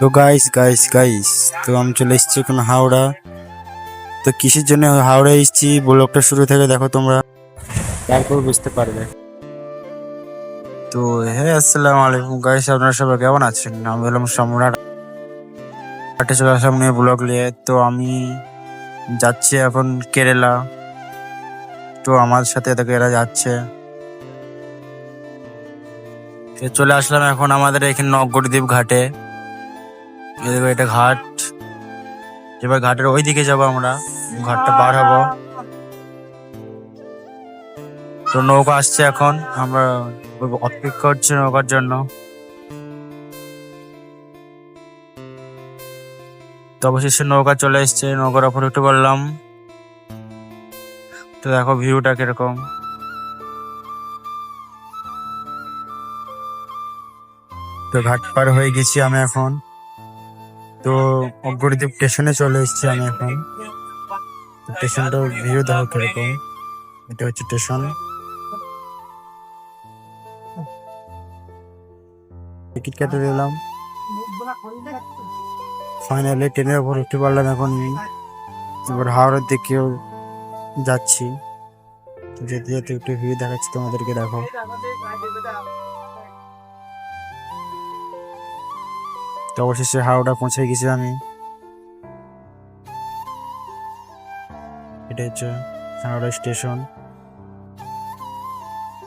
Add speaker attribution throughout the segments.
Speaker 1: তো guys guys guys তো আমি চলে এসেছি এখন হাওড়া। তো কিসের জন্য হাওড়া এসেছি? ব্লগটা শুরু থেকে দেখো তোমরা। তারপর বুঝতে পারবে। তো হ্যাঁ আসসালামু আলাইকুম গাইস আপনারা সবাই কেমন আছেন? আমি হলাম সম্রাট। হাটে চলে আসলাম নিয়ে ব্লগ নিয়ে। তো আমি যাচ্ছি এখন কেরালা। তো আমার সাথে দেখো এরা যাচ্ছে। চলে আসলাম এখন আমাদের এখানে নগরদ্বীপ ঘাটে। দেখো, এটা ঘাট। এবার ঘাটের ওই দিকে যাব আমরা। ঘাটটা পার হব। তো নৌকা আসছে এখন। আমরা অপেক্ষা করছি নৌকার জন্য। তো অবশেষে নৌকা চলে এসছে। নৌকার ওপর উঠে বললাম তো দেখো ভিউটা কীরকম। তো ঘাট পার হয়ে গেছি আমি এখন। তো অগ্রদ্বীপ স্টেশনে চলে এসেছি আমি এখন। স্টেশনটার ভিউ দেখো কীরকম। এটা হচ্ছে স্টেশন। টিকিট কেটে দিলাম। ফাইনালি ট্রেনের উপর উঠতে পারলাম এখন। এবার হাওড়ার দিকেও যাচ্ছি। যেতে যেতে একটু ভিউ দেখাচ্ছি তোমাদেরকে, দেখো। তো অবশেষে হাওড়া পৌঁছে গেছি আমি। এটা হচ্ছে হাওড়া স্টেশন।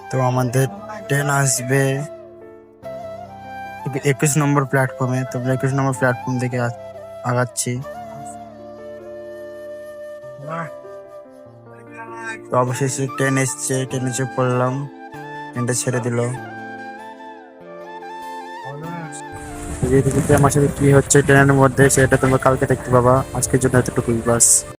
Speaker 1: তো আমাদের ট্রেন আসবে একুশ নম্বর প্ল্যাটফর্মে। তো একুশ নম্বর প্ল্যাটফর্ম থেকে আগাচ্ছি। তো অবশেষে ট্রেন এসছে, ট্রেনে চেপে করলাম ট্রেনটা ছেড়ে দিল। যদি আমার সাথে কি হচ্ছে, ট্রেনের মধ্যে, সেটা তোমরা কালকে দেখতে পাবা। আজকের জন্য এতটুকুই, বাস।